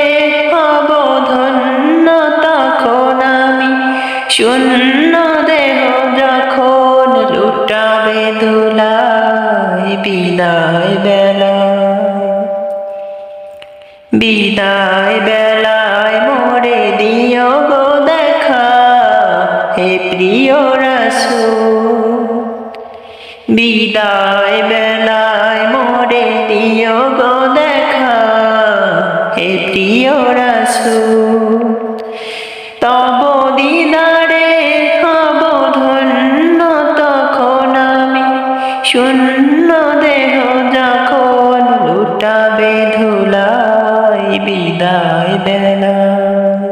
দিদারে অবধন্য তখন আমি শূন্য দেহ যখন লুটাবে দোলায় বিদায় বেলায় বিদায় বেলায় মোরে দিও গো দেখা, হে প্রিয় রাসূল। বিদায় বেলায় হে প্রিয় রাসূল তব দিদারে হব ধন্য, তখন আমি শূন্য দেহ যখন লুটাবে ধুলাই বিদায় বেলায়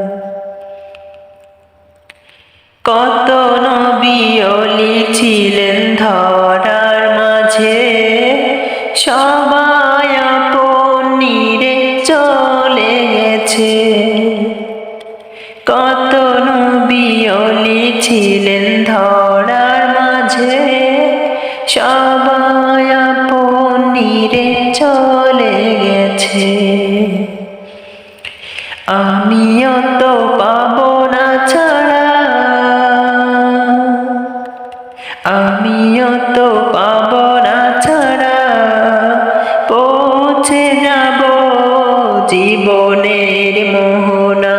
কত নবিয়লি ছিলেন ধরার মাঝে সবাই কত নবিয়লি ছিলেন ধরার মাঝে। সবাই আপন নিরে চলে গেছে। আমিও তো পাবো না ছাড়া। আমিও তো পাবো না ছাড়া। পৌঁছে যাব জীবনের মোহনায়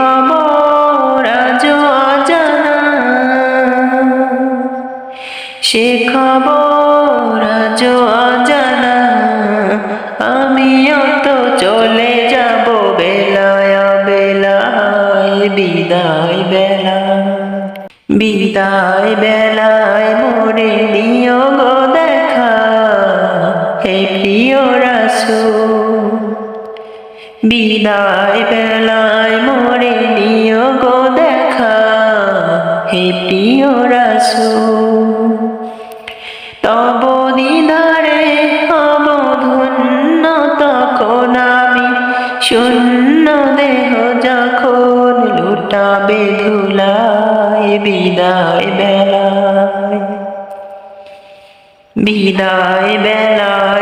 খবর আজ অজানা। সে খবর আজ অজানা। আমিও তো চলে যাব বেলায় বেলায়, বিদায় বেলা। বিদায় বেলায় মোরে দিও গো দেখা, হে প্রিয় রাসূল। বিদায় বেলায় মোরে দিও গো দেখা, হে প্রিয় রাসূল। তব দিদারে হব তখন আমি শূন্য দেহ যখন লুটাবে ধুলায় বিদায় বেলায়। বিদায় বেলায়